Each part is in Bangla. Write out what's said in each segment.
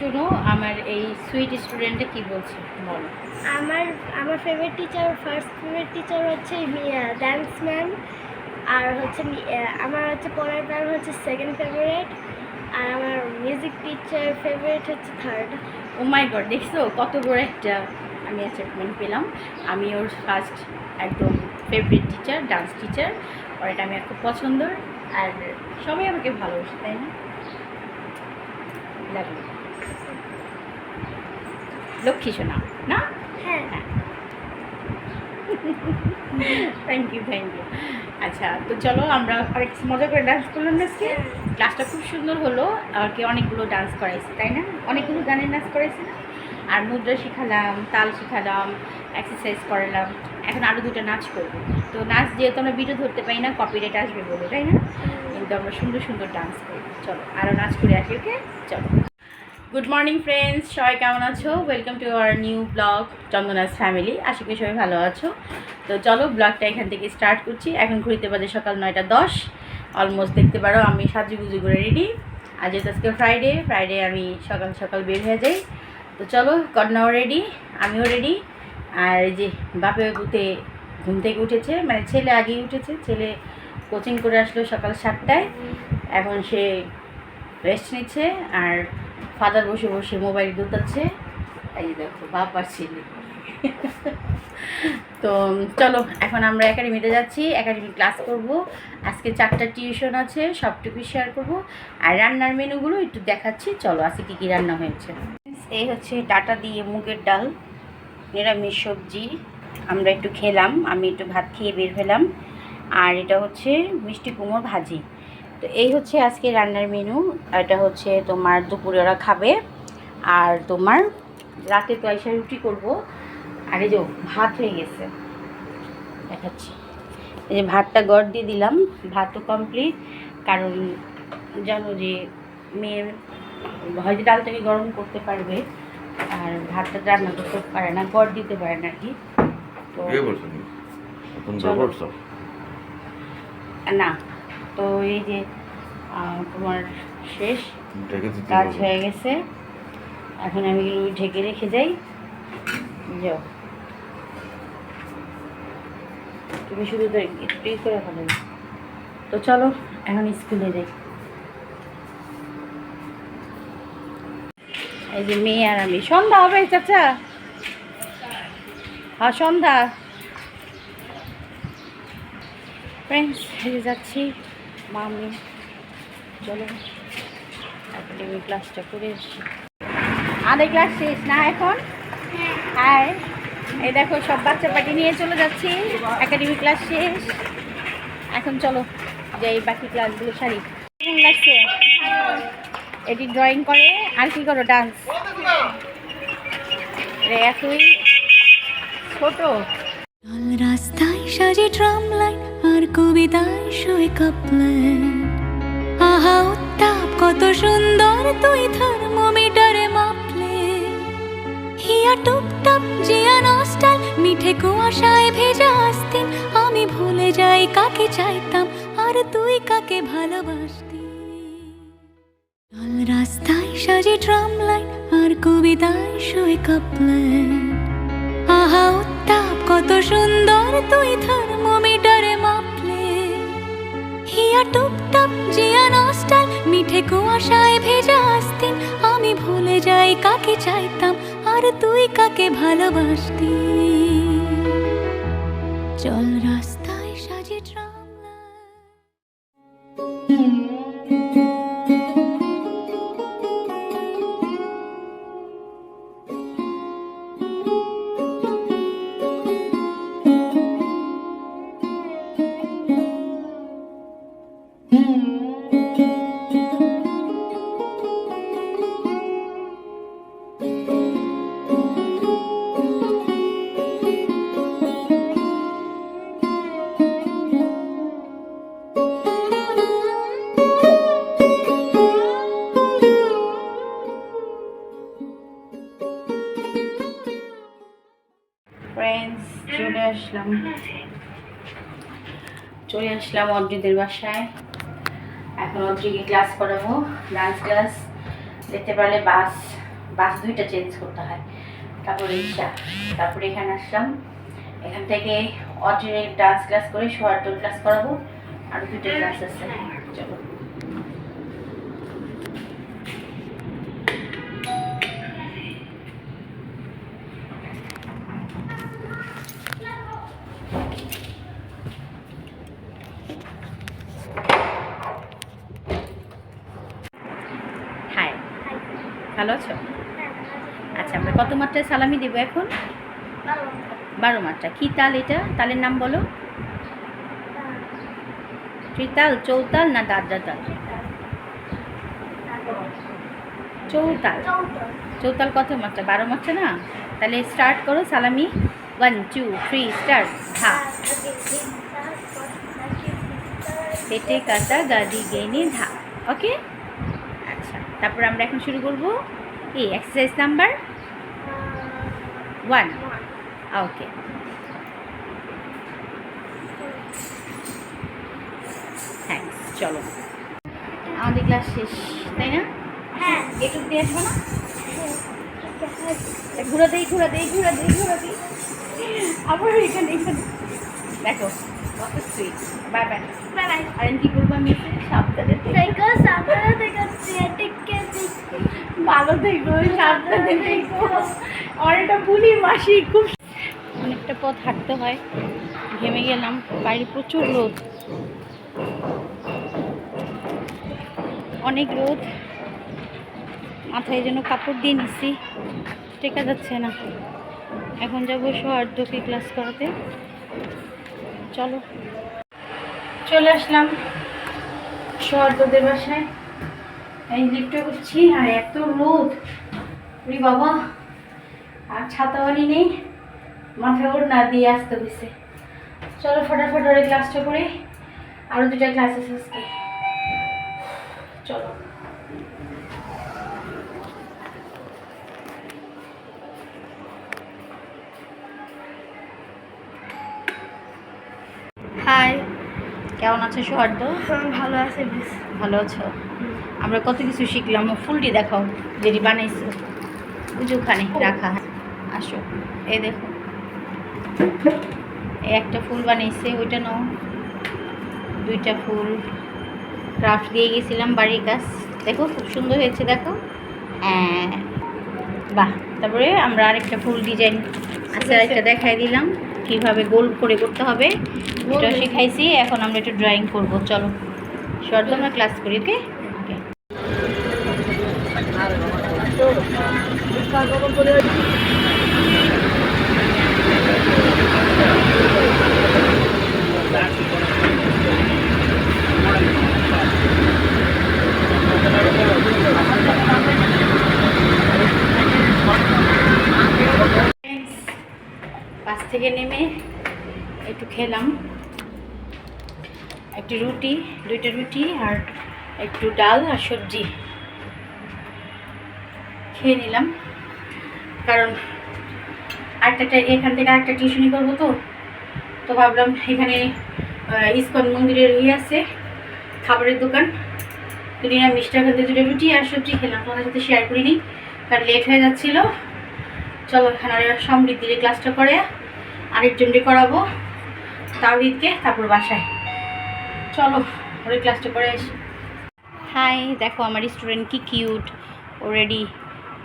শোনো আমার এই সুইট স্টুডেন্টে কি বলছে বলো। আমার আমার favourite teacher first favourite teacher হচ্ছে ডান্স ম্যাম আর হচ্ছে আমার হচ্ছে পড়ার ম্যাম হচ্ছে সেকেন্ড ফেভারিট আর আমার মিউজিক টিচার ফেভারিট হচ্ছে থার্ড ও মাই গড দেখছ? কত বড় একটা আমি অ্যাচিভমেন্ট পেলাম। আমি ওর ফার্স্ট একদম ফেভারিট টিচার ডান্স টিচার আর এটা আমি খুব পছন্দ আর সবাই আমাকে ভালোবাসে তাই না? লাগল লক্ষ্মী শোনা না? হ্যাঁ। থ্যাংক ইউ থ্যাংক ইউ আচ্ছা তো চলো আমরা আরেক মজা করে ডান্স করলাম না আজকে? ক্লাসটা খুব সুন্দর হলো আর কি অনেকগুলো ডান্স করাইছি তাই না? অনেকগুলো গানের নাচ করাইছি না? আর মুদ্রা শিখালাম তাল শিখালাম এক্সারসাইজ করালাম এখন আরও দুটো নাচ করব। তো নাচ যেহেতু আমরা ভিডিও ধরতে পারি না কপিরাইট আসবে বলে তাই না? কিন্তু আমরা সুন্দর সুন্দর ডান্স করি। চলো আরও নাচ করে আসি ওকে চলো। গুড মর্নিং ফ্রেন্ডস সবাই কেমন আছো? Welcome to our new blog Chandana's family আশা করি সবাই ভালো আছো। তো চলো ব্লগটা এখান থেকে স্টার্ট করছি। এখন ঘুরিতে বাজে সকাল নয়টা দশ। অলমোস্ট দেখতে পারো, আমি সাজুগুজু করে রেডি আর যেহেতু আজকে ফ্রাইডে ফ্রাইডে আমি সকাল সকাল বের হয়ে যাই। তো চলো, কন্যাও রেডি আমিও রেডি আর যে বাপে বুতে ঘুম থেকে উঠেছে। মানে ছেলে আগেই উঠেছে। ছেলে কোচিং করে আসলো সকাল সাতটায়। এখন সে রেস্ট নিচ্ছে। আর ফাদার বসে বসে মোবাইল গুতাচ্ছে। এই দেখো, বাপ আর ছেলে। তো চলো, এখন আমরা একাডেমিতে যাচ্ছি। একাডেমি ক্লাস করব। আজকে চারটা টিউশন আছে সবটুকু শেয়ার করব। আর রান্নার মেনুগুলো একটু দেখাচ্ছি। চলো, আজকে কী কী রান্না হয়েছে। এই হচ্ছে ডাটা দিয়ে মুগের ডাল, নিরামিষ সবজি। আমরা একটু খেলাম, আমি একটু ভাত খেয়ে বের হলাম। আর এটা হচ্ছে মিষ্টি কুমড়ো ভাজি। তো এই হচ্ছে আজকে রান্নার মেনু এটা হচ্ছে তোমার দুপুরে ওরা খাবে আর তোমার রাতে তো এসে রুটি করব। আর এই যে ভাত হয়ে গেছে দেখাচ্ছি। এই যে ভাতটা গড় দিয়ে দিলাম ভাতও কমপ্লিট কারণ জানো যে মেয়ের হয়তো ডালটাকে গরম করতে পারবে আর ভাতটা রান্না করতে পারে না গড় দিতে পারে না কি। তো। নি তো এই যে তোমার শেষ কাজ হয়ে গেছে। এখন আমি এগুলো ঢেকে রেখে যাই। যাও। তুমি শুধু তো একটুই করে ফেলো তো চলো এখন স্কুলে যাই। এই যে মেয়ে আর আমি। সন্ধ্যা হবে চাচা। হ্যাঁ সন্ধ্যা। ফ্রেন্ডস এই যে যাচ্ছি মামি চলো একাডেমি ক্লাসটা করে এসছি আমাদের ক্লাস শেষ না এখন? হ্যাঁ। এই দেখো সব বাচ্চা পাটি নিয়ে চলে যাচ্ছি। একাডেমি ক্লাস শেষ। এখন চলো যাই বাকি ক্লাসগুলো সারি। কেমন লাগছে? এটি ড্রয়িং করে আর কি করো ডান্স এতই ছোট। রাস্তায় সাজে ট্রাম লাইট আর কবিতায় শোয় কাপলাইন আহা, উত্তাপ, কত সুন্দর তুই থার্মোমিটারে মাপলে। হিয়া টুপটাপ জিয়া নস্টাল, মিঠে কুয়াশায় ভেজা আসতিন। আমি ভুলে যাই কাকে চাইতাম, আর তুই কাকে ভালোবাসতি। রাস্তায় সাজে ট্রাম লাইন, আর কবিতায় শোয় কাপলাইন আহা, উত্তাপ, কত সুন্দর তুই মাপলে হিয়া টুপটাপ জিয়া নস্টাল মিঠে কুয়াশায় ভেজা আসতিন, আমি ভুলে যাই কাকে চাইতাম, আর তুই কাকে ভালোবাসতি? চল রাস্তায় চলে আসলাম চলে বাসায়। এখন অর্জুনকে ক্লাস করাবো। ডান্স ক্লাস দেখতে পারলে বাস বাস দুইটা চেঞ্জ করতে হয়। তারপর রিক্সা তারপরে এখানে আসলাম। এখান থেকে অটিনের ডান্স ক্লাস করে সোয়ার্টন ক্লাস করাবো। আর দুইটা ক্লাস আছে। চলো হাই ভালো আছো? আচ্ছা আমরা কত মাত্রায় সালামি দেবো এখন? বারো মাত্রা। কী তাল এটা? তালের নাম বলো। ত্রিতাল, চৌতাল না দাদরা তাল? চৌতাল। চৌতাল কত মাত্রা? বারো মাত্রা না? তাহলে স্টার্ট করো সালামি। ওয়ান টু থ্রি স্টার্ট ধা পেটে কাটা গাড়ি গেনে ধা। ওকে আচ্ছা তারপর আমরা এখন শুরু করব এই exercise number one okay thanks চলো। আমাদের ক্লাস শেষ তাই না? হ্যাঁ। এটুক দিয়ে আসব না? ঘুরা দেই ঘুরা দেই ঘুরা দেই ঘুরা দেই। আবার এখানে এখানে। দেখো। কত sweet bye bye bye bye আর কি করব আমি এসে সাবধানে থেকো। দেখো সামনে টিকে ভালো থেকো সাবধানে থেকো অনেকটা ভুলি মাসি খুব অনেকটা পথ হাঁটতে হয়। ঘেমে গেলাম বাইরে প্রচুর রোদ। অনেক রোদ। মাথায় যেন কাপড় দিয়ে নিচ্ছি টেকা যাচ্ছে না। এখন যাব সৌহার্দ্যকে ক্লাস করাতে। চলো। চলে আসলাম সৌহার্দ্যদের বাসায়। এই লিফটে করছি আর এত রোদ। রে বাবা, আর ছাতাওয়ানি নেই মাথায় ওর না দিয়ে আসতে হয়েছে চলো ফটাফট ওরে ক্লাসটা করে আরও দুটা ক্লাস আছে আজকে। চলো হাই কেমন আছো সৌহার্দ্য ভালো আছে ভালো আছো? আমরা কত কিছু শিখলাম। ও ফুলটি দেখাও যেটি বানাইছো। পুজো ওখানে রাখা। আসো এই দেখো। এই একটা ফুল বানাইছে ওইটা নাও। দুইটা ফুল। ক্রাফট দিয়ে গেছিলাম বাড়ির কাজ। দেখো খুব সুন্দর হয়েছে দেখো। হ্যাঁ। বাহ তারপরে আমরা আরেকটা ফুল ডিজাইন আচ্ছা আরেকটা দেখাই দিলাম। কীভাবে গোল করে করতে হবে এটা শিখাইছি এখন আমরা একটু ড্রয়িং করব চলো শর্ত আমরা ক্লাস করি ওকে ওকে বাস থেকে নেমে একটু খেলাম। একটি রুটি, দুইটা রুটি আর একটু ডাল আর সবজি খেয়ে নিলাম। কারণ আরেকটা এখান থেকে আরেকটা টিউশনি করব তো। তো ভাবলাম এখানে ইস্কন মন্দিরের ইয়ে আছে, খাবারের দোকান। তো নিরামিষটা এখান থেকে দুটো রুটি আর সবজি খেলাম। তোমাদের সাথে শেয়ার করিনি, কারণ লেট হয়ে যাচ্ছিল। চলো এখানে সমৃদ্ধির ক্লাসটা করে। আরেকজনকে করাবো তাওহিদকে তারপর বাসায়। চলো ওর ক্লাসটা করে আসি। হাই দেখো আমার স্টুডেন্ট কি কিউট ও রেডি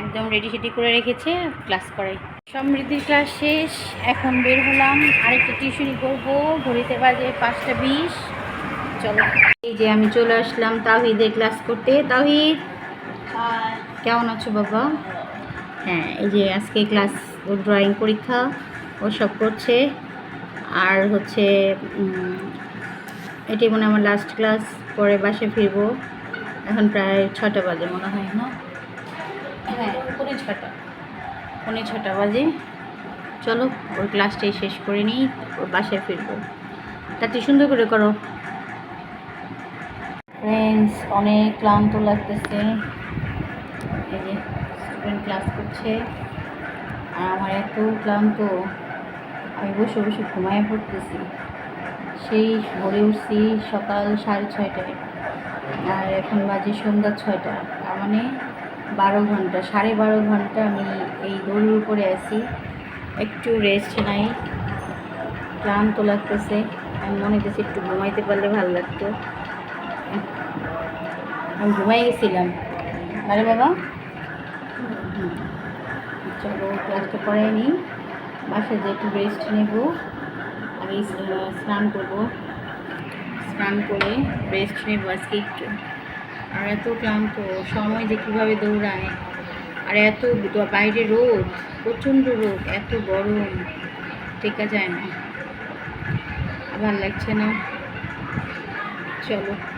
একদম রেডি সেডি করে রেখেছে ক্লাস করাই। সমৃদ্ধির ক্লাস শেষ এখন বের হলাম আরেকটা টিউশনি করব ঘড়িতে বাজে পাঁচটা বিশ। চলো। এই যে আমি চলে আসলাম তাওহিদের ক্লাস করতে। তাওহিদ কেমন আছো বাবা? হ্যাঁ এই যে আজকে ক্লাস ও ড্রয়িং পরীক্ষা। ও সব করছে। আর হচ্ছে এটি মনে আমার লাস্ট ক্লাস পরে বাসে ফিরবো। এখন প্রায় ছটা বাজে মনে হয়, না? হ্যাঁ পৌনে ছটা পৌনে ছটা বাজে। চলো, ওর ক্লাসটাই শেষ করে নিই ওর বাসায় ফিরবো। তাতে সুন্দর করে করো। ফ্রেন্ডস অনেক ক্লান্ত লাগতেছে। এই যে স্টুডেন্ট ক্লাস করছে। আর আমার এত ক্লান্ত। আমি বসে বসে ঘুমায় পড়তেছি। সেই ভোরে উঠছি সকাল সাড়ে ছয়টায় আর এখন বাজে সন্ধ্যা ছয়টা। তার মানে বারো ঘণ্টা, সাড়ে বারো ঘণ্টা আমি এই দড়ির উপরে আছি। একটু রেস্ট নাই, ক্লান্ত লাগতেছে। আমি মনে হচ্ছে একটু ঘুমাইতে পারলে ভালো লাগতো। আমি ঘুমাই গেছিলাম। আরে বাবা। চলো ক্লাসটা করে নিই বাসায় যে একটু রেস্ট নেব, আমি স্নান করব। স্নান করে রেস্ট নেব আজকে একটু। আর এত ক্লান্ত, সময় যে কীভাবে দৌড়ায়। আর এত বাইরে রোদ, প্রচণ্ড রোদ, এত গরম, টেকা যায় না। ভালো লাগছে না। চলো।